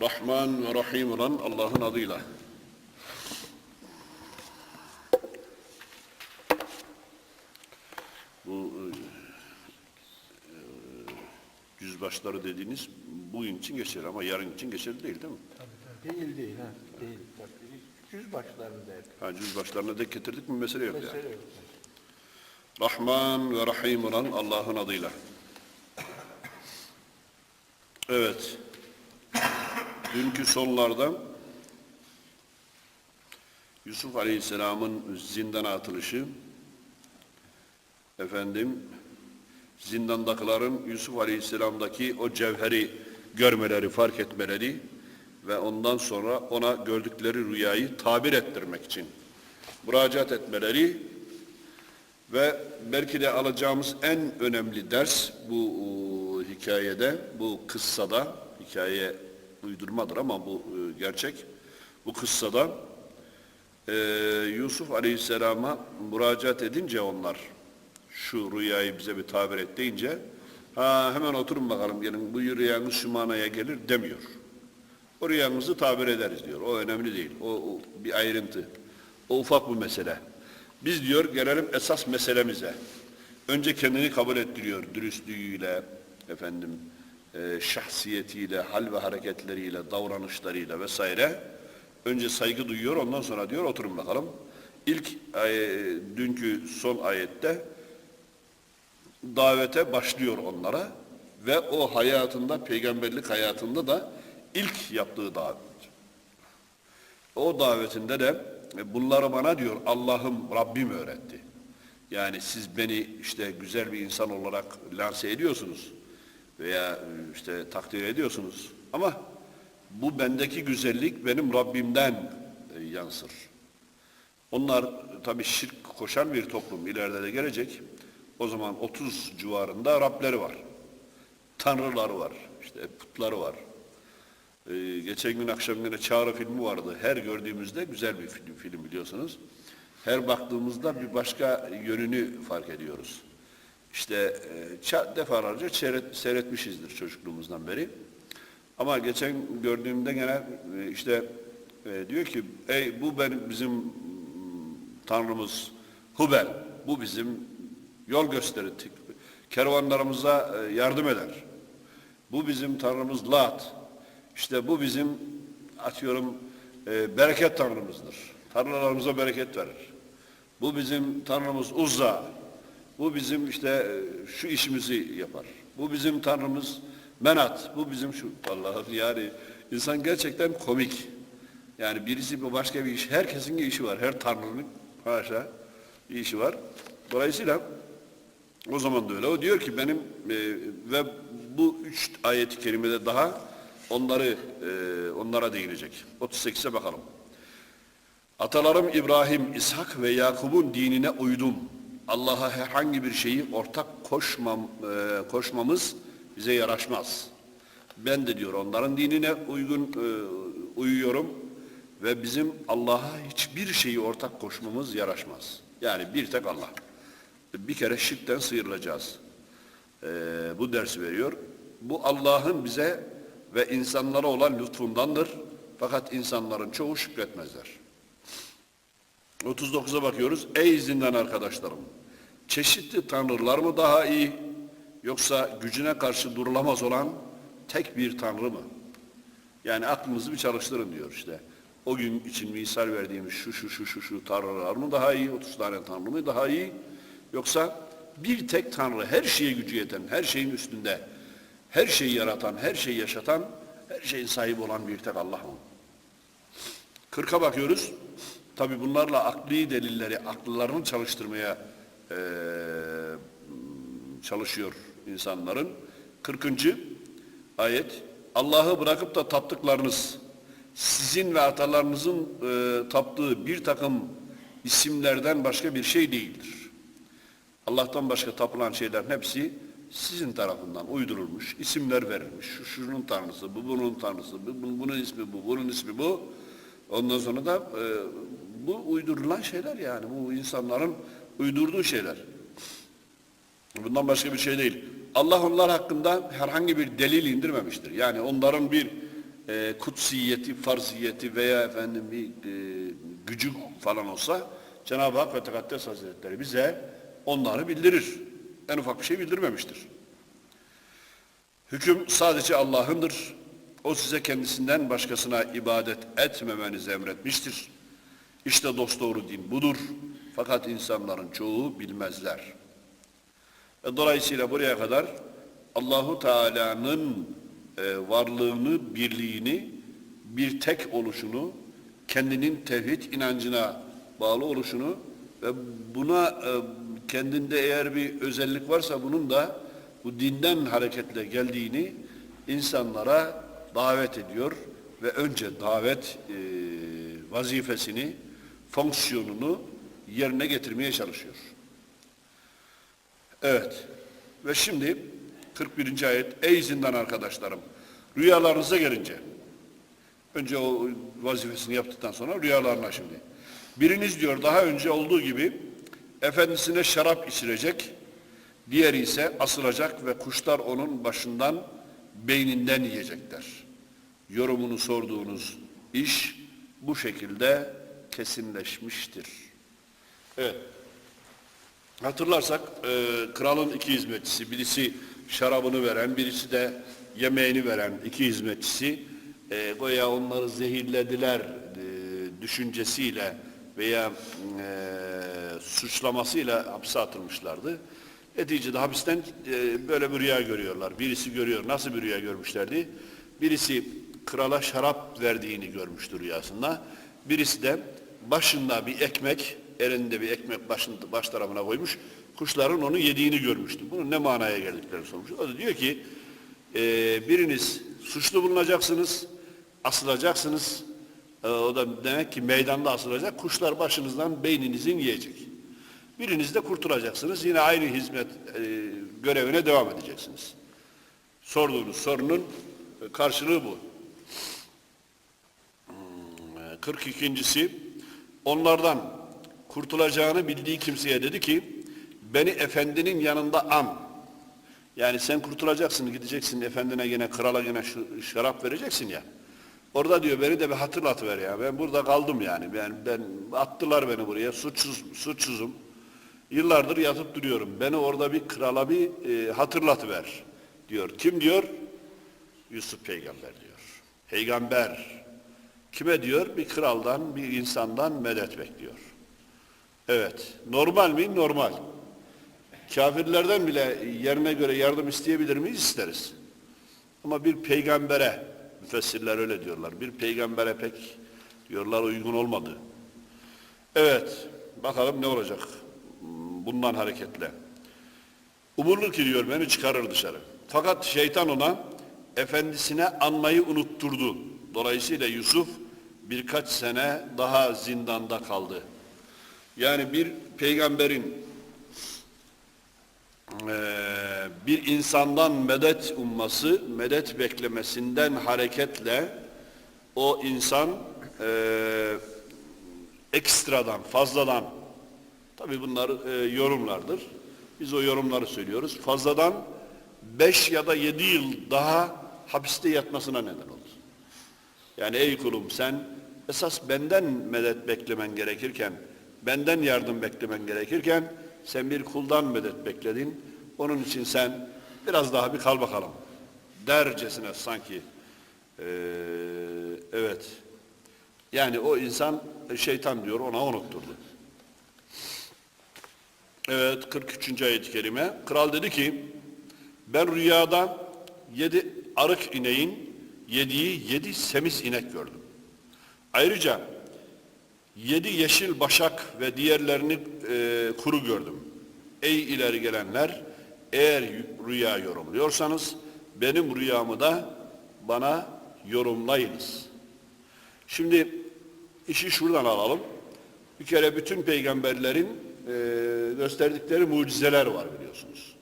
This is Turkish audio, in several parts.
Rahman ve Rahim olan Allah'ın adıyla. Bu e, e, yüzbaşları dediğiniz bugün için geçerli ama yarın için geçerli değil değil mi? Değil değil ha. Değil. Bak hep. Ha, yüzbaşlarına dek getirdik mi mesele yok yani. Mesele yok. Rahman ve Rahim olan Allah'ın adıyla. Evet. Dünkü sonlarda Yusuf Aleyhisselam'ın zindana atılışı, efendim, zindandakilerin Yusuf Aleyhisselam'daki o cevheri görmeleri, fark etmeleri ve ondan sonra ona gördükleri rüyayı tabir ettirmek için müracaat etmeleri ve belki de alacağımız en önemli ders bu e, hikayede, bu kıssada, hikaye uydurmadır ama bu e, gerçek. Bu kıssada e, Yusuf Aleyhisselam'a müracaat edince onlar şu rüyayı bize bir tabir et deyince ha, hemen oturun bakalım gelin bu rüyanız şu manaya gelir demiyor. O rüyanızı tabir ederiz diyor. O önemli değil. O, o bir ayrıntı. O ufak bir mesele. Biz diyor gelelim esas meselemize. Önce kendini kabul ettiriyor dürüstlüğüyle, efendim, e, şahsiyetiyle, hal ve hareketleriyle, davranışlarıyla vesaire. Önce saygı duyuyor, ondan sonra diyor oturun bakalım. İlk ay- dünkü son ayette davete başlıyor onlara ve o hayatında, peygamberlik hayatında da ilk yaptığı davet. O davetinde de e, bunları bana diyor Allah'ım Rabbim öğretti. Yani siz beni işte güzel bir insan olarak lanse ediyorsunuz veya e, işte takdir ediyorsunuz ama bu bendeki güzellik benim Rabbimden e, yansır. Onlar tabii şirk koşan bir toplum ileride de gelecek. O zaman 30 civarında Rableri var. Tanrıları var. işte putları var. Ee, geçen gün akşam yine Çağrı filmi vardı. Her gördüğümüzde güzel bir film, film biliyorsunuz. Her baktığımızda bir başka yönünü fark ediyoruz. İşte e, defalarca seyret, seyretmişizdir çocukluğumuzdan beri. Ama geçen gördüğümde gene e, işte e, diyor ki ey bu benim bizim tanrımız Hubel. Bu bizim yol gösterir. Kervanlarımıza e, yardım eder. Bu bizim tanrımız Lat. İşte bu bizim atıyorum bereket tanrımızdır. Tarlalarımıza bereket verir. Bu bizim tanrımız Uzza. Bu bizim işte e, şu işimizi yapar. Bu bizim tanrımız Menat. Bu bizim şu Allah'ım yani insan gerçekten komik. Yani birisi bir başka bir iş. Herkesin bir işi var. Her tanrının haşa bir işi var. Dolayısıyla o zaman da öyle. O diyor ki benim e, ve bu üç ayet-i kerimede daha onları e, onlara değinecek. 38'e bakalım. Atalarım İbrahim, İshak ve Yakub'un dinine uydum. Allah'a herhangi bir şeyi ortak koşmam, e, koşmamız bize yaraşmaz. Ben de diyor onların dinine uygun e, uyuyorum ve bizim Allah'a hiçbir şeyi ortak koşmamız yaraşmaz. Yani bir tek Allah. Bir kere şirkten sıyrılacağız. E, bu dersi veriyor. Bu Allah'ın bize ve insanlara olan lütfundandır. Fakat insanların çoğu şükretmezler. 39'a bakıyoruz. Ey zindan arkadaşlarım! Çeşitli tanrılar mı daha iyi yoksa gücüne karşı durulamaz olan tek bir tanrı mı? Yani aklınızı bir çalıştırın diyor işte. O gün için misal verdiğimiz şu şu şu şu şu tanrılar mı daha iyi, 30 tane tanrı mı daha iyi? Yoksa bir tek tanrı, her şeye gücü yeten, her şeyin üstünde, her şeyi yaratan, her şeyi yaşatan, her şeyin sahibi olan bir tek Allah mı? Kırka bakıyoruz. Tabi bunlarla akli delilleri, akıllarını çalıştırmaya eee, çalışıyor insanların. 40. ayet. Allah'ı bırakıp da taptıklarınız, sizin ve atalarınızın eee, taptığı bir takım isimlerden başka bir şey değildir. Allah'tan başka tapılan şeylerin hepsi sizin tarafından uydurulmuş, isimler verilmiş. Şu şunun tanrısı, bu bunun tanrısı, bu bunun, bunun ismi bu, bunun ismi bu. Ondan sonra da e, bu uydurulan şeyler yani bu insanların uydurduğu şeyler. Bundan başka bir şey değil. Allah onlar hakkında herhangi bir delil indirmemiştir. Yani onların bir e, kutsiyeti, farziyeti veya efendim bir e, gücü falan olsa Cenab-ı Hak ve Tekaddes Hazretleri bize onları bildirir. En ufak bir şey bildirmemiştir. Hüküm sadece Allah'ındır. O size kendisinden başkasına ibadet etmemenizi emretmiştir. İşte dosdoğru din budur. Fakat insanların çoğu bilmezler. Ve dolayısıyla buraya kadar Allahu Teala'nın e, varlığını, birliğini, bir tek oluşunu, kendinin tevhid inancına bağlı oluşunu ve buna e, kendinde eğer bir özellik varsa bunun da bu dinden hareketle geldiğini insanlara davet ediyor ve önce davet e, vazifesini, fonksiyonunu yerine getirmeye çalışıyor. Evet. Ve şimdi 41. ayet. Ey zindan arkadaşlarım. Rüyalarınıza gelince. Önce o vazifesini yaptıktan sonra rüyalarına şimdi. Biriniz diyor daha önce olduğu gibi efendisine şarap içirecek. Diğeri ise asılacak ve kuşlar onun başından beyninden yiyecekler. Yorumunu sorduğunuz iş bu şekilde kesinleşmiştir. Evet. Hatırlarsak e, kralın iki hizmetçisi, birisi şarabını veren, birisi de yemeğini veren iki hizmetçisi e, goya onları zehirlediler e, düşüncesiyle veya e, suçlamasıyla hapse atılmışlardı. Neticede hapisten e, böyle bir rüya görüyorlar. Birisi görüyor. Nasıl bir rüya görmüşlerdi? Birisi krala şarap verdiğini görmüştür rüyasında. Birisi de başında bir ekmek, elinde bir ekmek başında, baş tarafına koymuş. Kuşların onu yediğini görmüştü. Bunun ne manaya geldiklerini sormuş. O da diyor ki e, biriniz suçlu bulunacaksınız, asılacaksınız. E, o da demek ki meydanda asılacak. Kuşlar başınızdan beyninizin yiyecek. Biriniz de kurtulacaksınız. Yine aynı hizmet e, görevine devam edeceksiniz. Sorduğunuz sorunun e, karşılığı bu. Hmm, 42.si onlardan kurtulacağını bildiği kimseye dedi ki beni efendinin yanında an. Yani sen kurtulacaksın gideceksin efendine yine krala yine şarap vereceksin ya. Orada diyor beni de bir hatırlatıver ya. Ben burada kaldım yani. Ben, ben attılar beni buraya. Suçsuz, suçsuzum. Yıllardır yatıp duruyorum. Beni orada bir krala bir e, hatırlatıver diyor. Kim diyor? Yusuf peygamber diyor. Peygamber kime diyor? Bir kraldan, bir insandan medet bekliyor. Evet. Normal mi? Normal. Kafirlerden bile yerine göre yardım isteyebilir miyiz? İsteriz. Ama bir peygambere, müfessirler öyle diyorlar, bir peygambere pek diyorlar uygun olmadı. Evet, bakalım ne olacak bundan hareketle. Umulur ki diyor beni çıkarır dışarı. Fakat şeytan ona efendisine anmayı unutturdu. Dolayısıyla Yusuf birkaç sene daha zindanda kaldı. Yani bir peygamberin bir insandan medet umması, medet beklemesinden hareketle o insan ekstradan, fazladan, tabi bunlar yorumlardır. Biz o yorumları söylüyoruz. Fazladan beş ya da yedi yıl daha hapiste yatmasına neden oldu. Yani ey kulum sen esas benden medet beklemen gerekirken, benden yardım beklemen gerekirken sen bir kuldan medet bekledin. Onun için sen biraz daha bir kal bakalım. Dercesine sanki eee, evet yani o insan şeytan diyor ona unutturdu. Evet 43. ayet-i kerime. Kral dedi ki ben rüyada yedi arık ineğin yediği yedi semiz inek gördüm. Ayrıca yedi yeşil başak ve diğerlerini e, kuru gördüm. Ey ileri gelenler eğer rüya yorumluyorsanız benim rüyamı da bana yorumlayınız. Şimdi işi şuradan alalım. Bir kere bütün peygamberlerin e, gösterdikleri mucizeler var biliyorsunuz.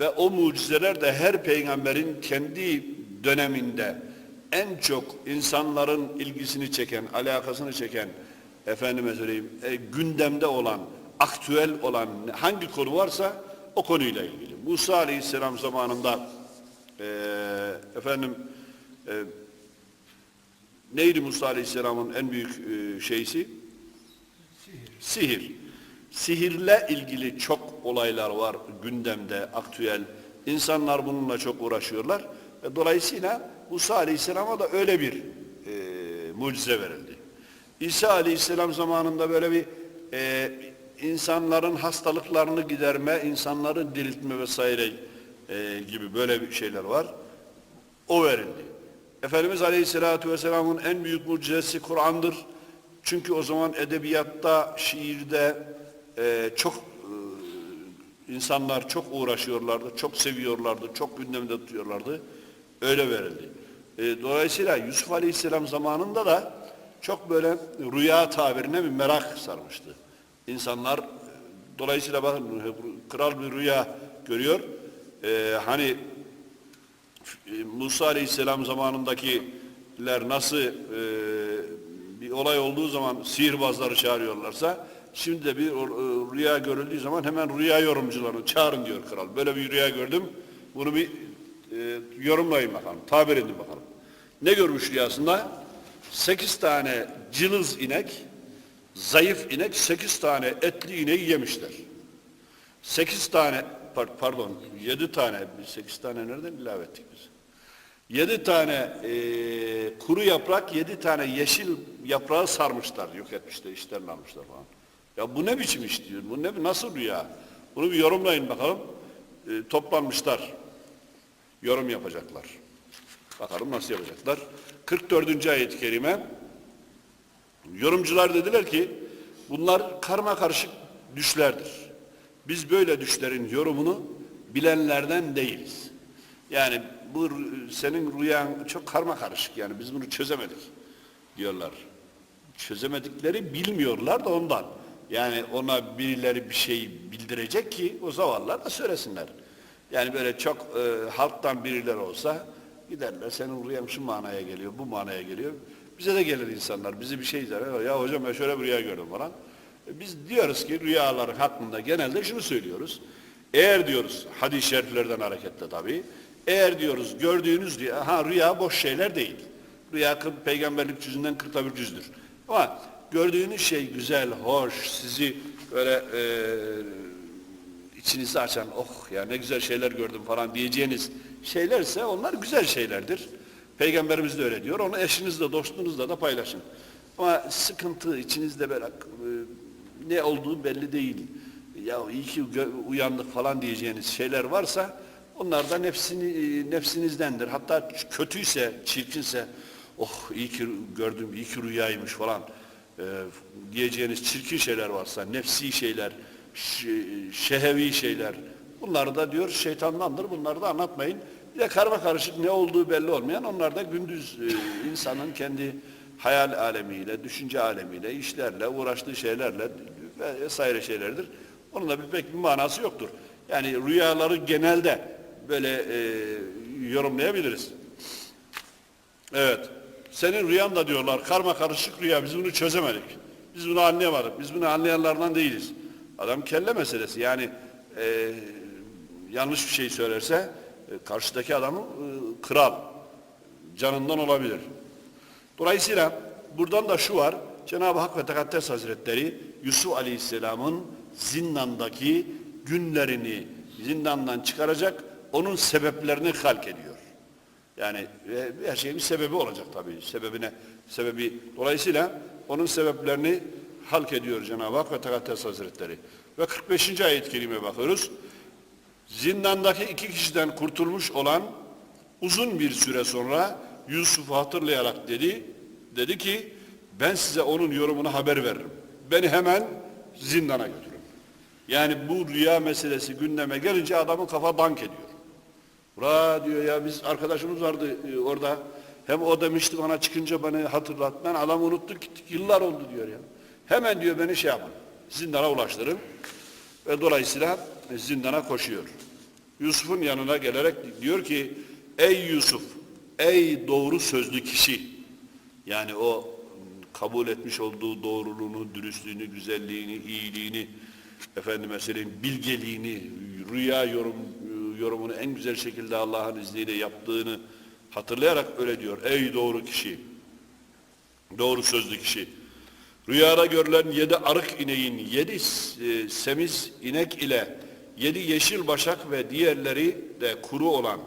Ve o mucizeler de her peygamberin kendi döneminde en çok insanların ilgisini çeken, alakasını çeken, efendime söyleyeyim, e, gündemde olan, aktüel olan hangi konu varsa o konuyla ilgili. Musa Aleyhisselam zamanında e, efendim e, neydi Musa Aleyhisselam'ın en büyük e, şeysi? Sihir. Sihirle ilgili çok olaylar var gündemde, aktüel. İnsanlar bununla çok uğraşıyorlar. E, Dolayısıyla Musa Aleyhisselam'a da öyle bir e, mucize verildi. İsa Aleyhisselam zamanında böyle bir e, insanların hastalıklarını giderme, insanları diriltme vesaire e, gibi böyle bir şeyler var. O verildi. Efendimiz Aleyhisselatü Vesselam'ın en büyük mucizesi Kur'an'dır. Çünkü o zaman edebiyatta, şiirde e, çok e, insanlar çok uğraşıyorlardı, çok seviyorlardı, çok gündemde tutuyorlardı. Öyle verildi. E, dolayısıyla Yusuf Aleyhisselam zamanında da çok böyle rüya tabirine bir merak sarmıştı. İnsanlar, dolayısıyla bakın kral bir rüya görüyor. E, hani e, Musa Aleyhisselam zamanındakiler nasıl e, bir olay olduğu zaman sihirbazları çağırıyorlarsa şimdi de bir e, rüya görüldüğü zaman hemen rüya yorumcularını çağırın diyor kral. Böyle bir rüya gördüm. Bunu bir e, yorumlayın bakalım. Tabir edin bakalım. Ne görmüş rüyasında? Sekiz tane cılız inek, zayıf inek sekiz tane etli ineği yemişler. Sekiz tane, par- pardon, yedi tane, sekiz tane nereden ilave ettik biz? Yedi tane eee, kuru yaprak, yedi tane yeşil yaprağı sarmışlar, yok etmişler, işlerini almışlar falan. Ya bu ne biçim iş diyor, bu ne, nasıl rüya? Bunu bir yorumlayın bakalım. Eee, toplanmışlar, yorum yapacaklar. Bakalım nasıl yapacaklar. 44. ayet-i kerime, Yorumcular dediler ki bunlar karma karışık düşlerdir. Biz böyle düşlerin yorumunu bilenlerden değiliz. Yani bu senin rüyan çok karma karışık yani biz bunu çözemedik diyorlar. Çözemedikleri bilmiyorlar da ondan. Yani ona birileri bir şey bildirecek ki o zavallılar da söylesinler. Yani böyle çok e, halktan birileri olsa giderler senin rüyan şu manaya geliyor, bu manaya geliyor. Bize de gelir insanlar, bizi bir şey der. Ya hocam ben şöyle bir rüya gördüm falan. E, Biz diyoruz ki rüyaların hakkında genelde şunu söylüyoruz. Eğer diyoruz hadis-i şeriflerden hareketle tabii. Eğer diyoruz gördüğünüz diye ha rüya boş şeyler değil. Rüya peygamberlik cüzünden 41 cüzdür. Ama gördüğünüz şey güzel, hoş, sizi böyle e, içinizi açan, oh ya ne güzel şeyler gördüm falan diyeceğiniz şeylerse onlar güzel şeylerdir. Peygamberimiz de öyle diyor. Onu eşinizle, dostunuzla da paylaşın. Ama sıkıntı içinizde böyle ne olduğu belli değil. Ya iyi ki uyandık falan diyeceğiniz şeyler varsa onlar da nefsini, e, nefsinizdendir. Hatta kötüyse, çirkinse oh iyi ki gördüm, iyi ki rüyaymış falan e, diyeceğiniz çirkin şeyler varsa, nefsi şeyler, şehevi şeyler bunlar da diyor şeytandandır. Bunları da anlatmayın. Bir de karma karışık ne olduğu belli olmayan onlar da gündüz e, insanın kendi hayal alemiyle, düşünce alemiyle, işlerle, uğraştığı şeylerle ve vesaire şeylerdir. Onun da bir pek bir manası yoktur. Yani rüyaları genelde böyle e, yorumlayabiliriz. Evet. Senin rüyan da diyorlar karma karışık rüya biz bunu çözemedik. Biz bunu anlayamadık. Biz bunu anlayanlardan değiliz. Adam kelle meselesi yani e, yanlış bir şey söylerse e, karşıdaki adamın e, kral canından olabilir. Dolayısıyla buradan da şu var. Cenab-ı Hak ve Tekaddes Hazretleri Yusuf Aleyhisselam'ın zindandaki günlerini zindandan çıkaracak, onun sebeplerini halk ediyor. Yani e, her şeyin bir sebebi olacak tabii. Sebebine, sebebi dolayısıyla onun sebeplerini halk ediyor Cenab-ı Hak ve Tekaddes Hazretleri. Ve 45. ayet-i kerimeye bakıyoruz. Zindandaki iki kişiden kurtulmuş olan uzun bir süre sonra Yusuf'u hatırlayarak dedi, dedi ki ben size onun yorumunu haber veririm. Beni hemen zindana götürün. Yani bu rüya meselesi gündeme gelince adamın kafa dank ediyor. Ula diyor ya biz arkadaşımız vardı e, orada. Hem o demişti bana çıkınca beni hatırlat. Ben adamı unuttuk. Yıllar oldu diyor ya. Hemen diyor beni şey yapın. Zindana ulaştırın. Ve dolayısıyla zindana koşuyor. Yusuf'un yanına gelerek diyor ki ey Yusuf ey doğru sözlü kişi yani o kabul etmiş olduğu doğruluğunu, dürüstlüğünü, güzelliğini, iyiliğini, efendime söyleyeyim bilgeliğini, rüya yorum, yorumunu en güzel şekilde Allah'ın izniyle yaptığını hatırlayarak öyle diyor. Ey doğru kişi! Doğru sözlü kişi. Rüyada görülen yedi arık ineğin, yedi e, semiz inek ile yedi yeşil başak ve diğerleri de kuru olan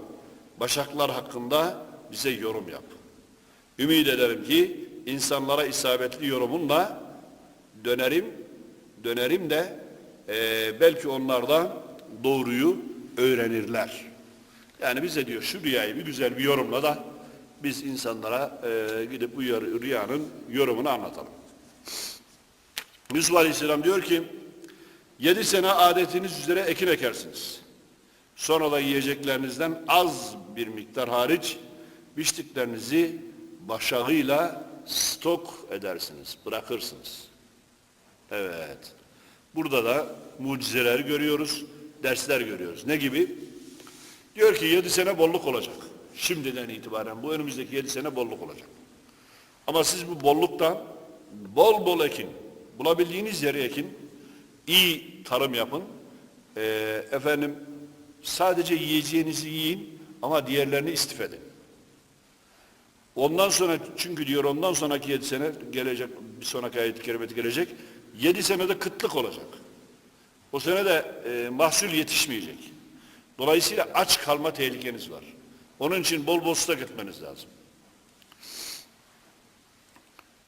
başaklar hakkında bize yorum yap. Ümid ederim ki insanlara isabetli yorumunla dönerim, dönerim de e, belki onlar da doğruyu öğrenirler. Yani bize diyor şu rüyayı bir güzel bir yorumla da biz insanlara e, gidip bu rüyanın yorumunu anlatalım. Yusuf Aleyhisselam diyor ki yedi sene adetiniz üzere ekin ekersiniz. Sonra da yiyeceklerinizden az bir miktar hariç biçtiklerinizi başağıyla stok edersiniz, bırakırsınız. Evet. Burada da mucizeler görüyoruz, dersler görüyoruz. Ne gibi? Diyor ki yedi sene bolluk olacak. Şimdiden itibaren bu önümüzdeki yedi sene bolluk olacak. Ama siz bu bolluktan bol bol ekin, bulabildiğiniz yeri ekin, iyi tarım yapın. Ee, efendim sadece yiyeceğinizi yiyin ama diğerlerini istif edin. Ondan sonra çünkü diyor ondan sonraki yedi sene gelecek, bir sonraki ayet-i kerimeti gelecek. Yedi senede kıtlık olacak. O sene de e, mahsul yetişmeyecek. Dolayısıyla aç kalma tehlikeniz var. Onun için bol bol stok etmeniz lazım.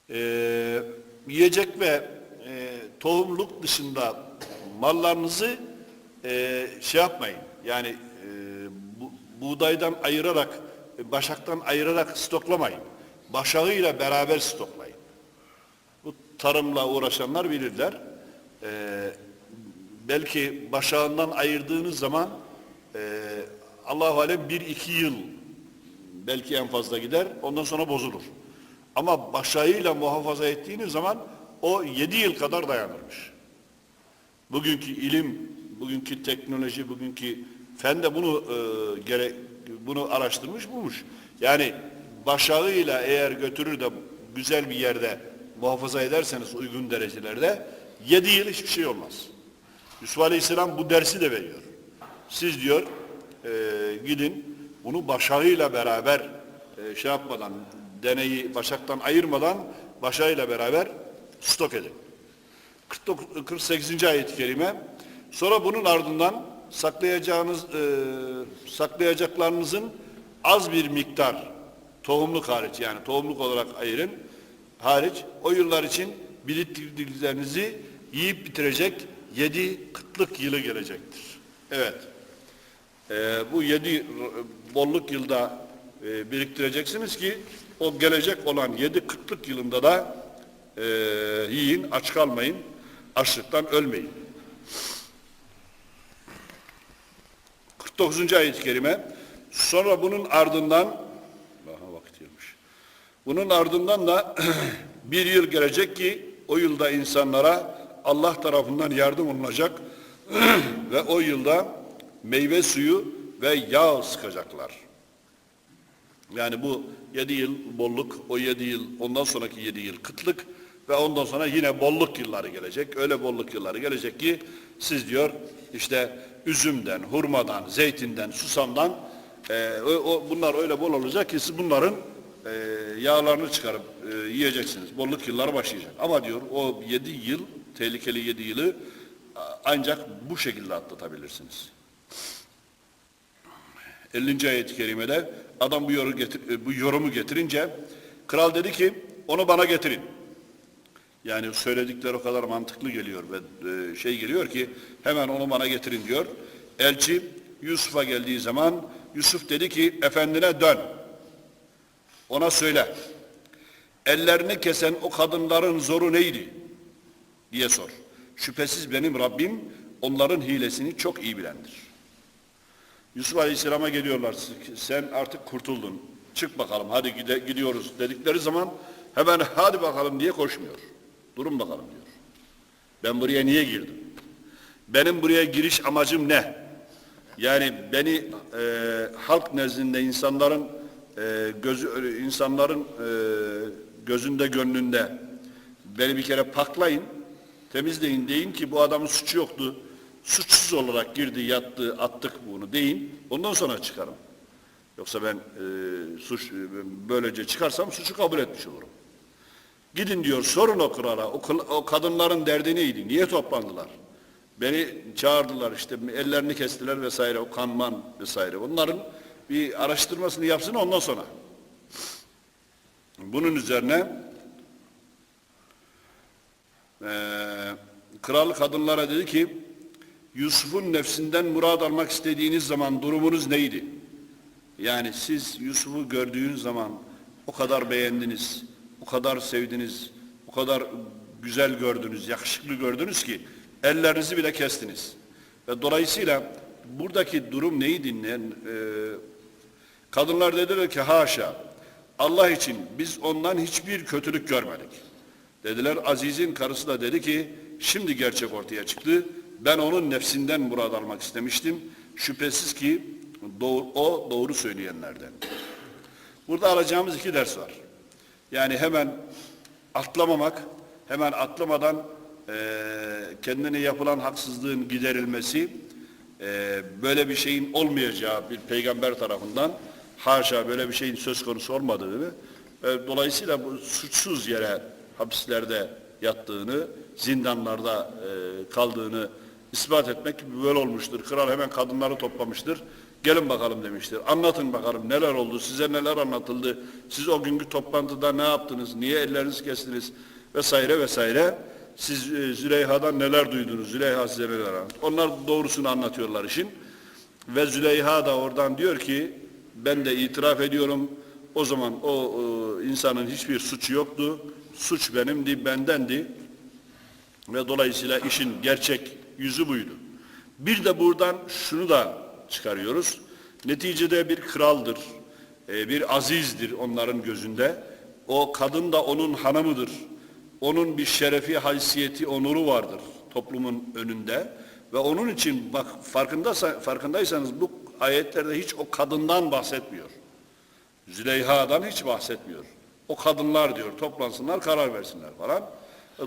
Ee, yiyecek ve e, tohumluk dışında mallarınızı e, şey yapmayın. Yani e, bu, buğdaydan ayırarak, e, başaktan ayırarak stoklamayın. Başağıyla beraber stoklayın. Bu tarımla uğraşanlar bilirler. Ee, belki başağından ayırdığınız zaman e, Allah-u Alem bir iki yıl belki en fazla gider. Ondan sonra bozulur. Ama başağıyla muhafaza ettiğiniz zaman o yedi yıl kadar dayanırmış. Bugünkü ilim, bugünkü teknoloji, bugünkü fen de bunu e, gere, bunu araştırmış bulmuş. Yani başağıyla eğer götürür de güzel bir yerde muhafaza ederseniz uygun derecelerde yedi yıl hiçbir şey olmaz. Yusuf Aleyhisselam bu dersi de veriyor. Siz diyor e, gidin bunu başağıyla beraber e, şey yapmadan deneyi başaktan ayırmadan başağıyla beraber stok edin. 49, 48. ayet-i kerime sonra bunun ardından saklayacağınız e, saklayacaklarınızın az bir miktar tohumluk hariç yani tohumluk olarak ayırın hariç o yıllar için biriktirdiklerinizi yiyip bitirecek yedi kıtlık yılı gelecektir. Evet. Ee, bu yedi bolluk yılda e, biriktireceksiniz ki o gelecek olan yedi kıtlık yılında da e, yiyin, aç kalmayın, açlıktan ölmeyin. 49. ayet-i kerime sonra bunun ardından daha vakit gelmiş. Bunun ardından da bir yıl gelecek ki o yılda insanlara Allah tarafından yardım olunacak ve o yılda meyve suyu ve yağ sıkacaklar. Yani bu yedi yıl bolluk, o yedi yıl, ondan sonraki yedi yıl kıtlık ve ondan sonra yine bolluk yılları gelecek. Öyle bolluk yılları gelecek ki siz diyor işte üzümden, hurmadan, zeytinden, susamdan e, o, o- bunlar öyle bol olacak ki siz bunların e, yağlarını çıkarıp e, yiyeceksiniz. Bolluk yılları başlayacak. Ama diyor o yedi yıl, tehlikeli yedi yılı ancak bu şekilde atlatabilirsiniz. 50. ayet-i kerimede adam bu yorumu, e, bu yorumu getirince kral dedi ki onu bana getirin. Yani söyledikleri o kadar mantıklı geliyor ve e, şey geliyor ki hemen onu bana getirin diyor. Elçi Yusuf'a geldiği zaman Yusuf dedi ki efendine dön. Ona söyle. Ellerini kesen o kadınların zoru neydi? diye sor. Şüphesiz benim Rabbim onların hilesini çok iyi bilendir. Yusuf Aleyhisselam'a geliyorlar. Sen artık kurtuldun. Çık bakalım hadi gide, gidiyoruz dedikleri zaman hemen hadi bakalım diye koşmuyor. Durun bakalım diyor. Ben buraya niye girdim? Benim buraya giriş amacım ne? Yani beni e, halk nezdinde insanların e, gözü insanların e, gözünde gönlünde beni bir kere paklayın, temizleyin deyin ki bu adamın suçu yoktu. Suçsuz olarak girdi, yattı, attık bunu deyin. Ondan sonra çıkarım. Yoksa ben e, suç e, böylece çıkarsam suçu kabul etmiş olurum. Gidin diyor sorun o krala. O, o kadınların derdi neydi? Niye toplandılar? Beni çağırdılar işte ellerini kestiler vesaire o kanman vesaire. Onların bir araştırmasını yapsın ondan sonra. Bunun üzerine eee kral kadınlara dedi ki Yusuf'un nefsinden murad almak istediğiniz zaman durumunuz neydi? Yani siz Yusuf'u gördüğünüz zaman o kadar beğendiniz, o kadar sevdiniz, o kadar güzel gördünüz, yakışıklı gördünüz ki ellerinizi bile kestiniz. Ve dolayısıyla buradaki durum neyi dinleyen? e, kadınlar dediler ki haşa Allah için biz ondan hiçbir kötülük görmedik. Dediler Aziz'in karısı da dedi ki şimdi gerçek ortaya çıktı. Ben onun nefsinden murad almak istemiştim. Şüphesiz ki doğru, o doğru söyleyenlerden. Burada alacağımız iki ders var. Yani hemen atlamamak, hemen atlamadan eee kendine yapılan haksızlığın giderilmesi, eee, böyle bir şeyin olmayacağı bir peygamber tarafından haşa böyle bir şeyin söz konusu olmadığını, e, dolayısıyla bu suçsuz yere hapislerde yattığını, zindanlarda eee, kaldığını ispat etmek böyle olmuştur. Kral hemen kadınları toplamıştır. Gelin bakalım demiştir. Anlatın bakalım neler oldu, size neler anlatıldı, siz o günkü toplantıda ne yaptınız, niye ellerinizi kestiniz vesaire vesaire. Siz e, Züleyha'dan neler duydunuz, Züleyha size neler anlattı. Onlar doğrusunu anlatıyorlar işin. Ve Züleyha da oradan diyor ki ben de itiraf ediyorum o zaman o e, insanın hiçbir suçu yoktu. Suç benimdi, bendendi. Ve dolayısıyla işin gerçek yüzü buydu. Bir de buradan şunu da çıkarıyoruz. Neticede bir kraldır, e, bir azizdir onların gözünde. O kadın da onun hanımıdır. Onun bir şerefi, haysiyeti, onuru vardır toplumun önünde. Ve onun için bak farkındaysa, farkındaysanız bu ayetlerde hiç o kadından bahsetmiyor. Züleyha'dan hiç bahsetmiyor. O kadınlar diyor toplansınlar karar versinler falan.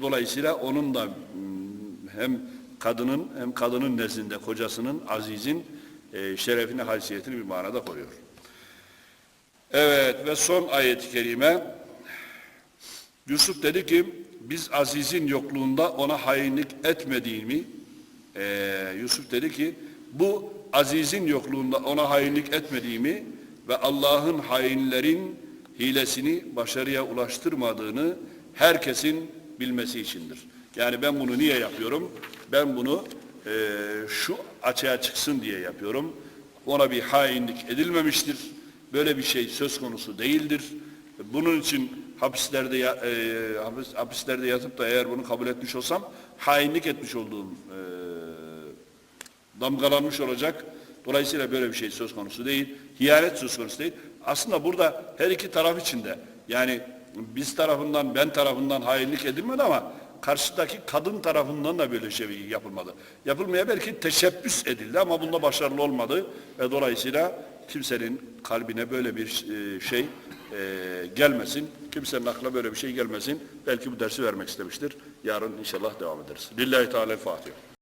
Dolayısıyla onun da mm, hem kadının hem kadının nezdinde kocasının azizin e, şerefini haysiyetini bir manada koruyor. Evet ve son ayet-i kerime Yusuf dedi ki biz azizin yokluğunda ona hainlik etmediğimi eee, Yusuf dedi ki bu azizin yokluğunda ona hainlik etmediğimi ve Allah'ın hainlerin hilesini başarıya ulaştırmadığını herkesin bilmesi içindir. Yani ben bunu niye yapıyorum? Ben bunu eee, şu açığa çıksın diye yapıyorum. Ona bir hainlik edilmemiştir. Böyle bir şey söz konusu değildir. Bunun için hapislerde e, hapis, hapislerde yatıp da eğer bunu kabul etmiş olsam hainlik etmiş olduğum e, damgalanmış olacak. Dolayısıyla böyle bir şey söz konusu değil. Hiyanet söz konusu değil. Aslında burada her iki taraf için de yani biz tarafından ben tarafından hainlik edilmedi ama karşıdaki kadın tarafından da böyle şey yapılmadı. Yapılmaya belki teşebbüs edildi ama bunda başarılı olmadı ve dolayısıyla kimsenin kalbine böyle bir e, şey e, gelmesin. Kimsenin aklına böyle bir şey gelmesin. Belki bu dersi vermek istemiştir. Yarın inşallah devam ederiz. Lillahi Teala Fatiha.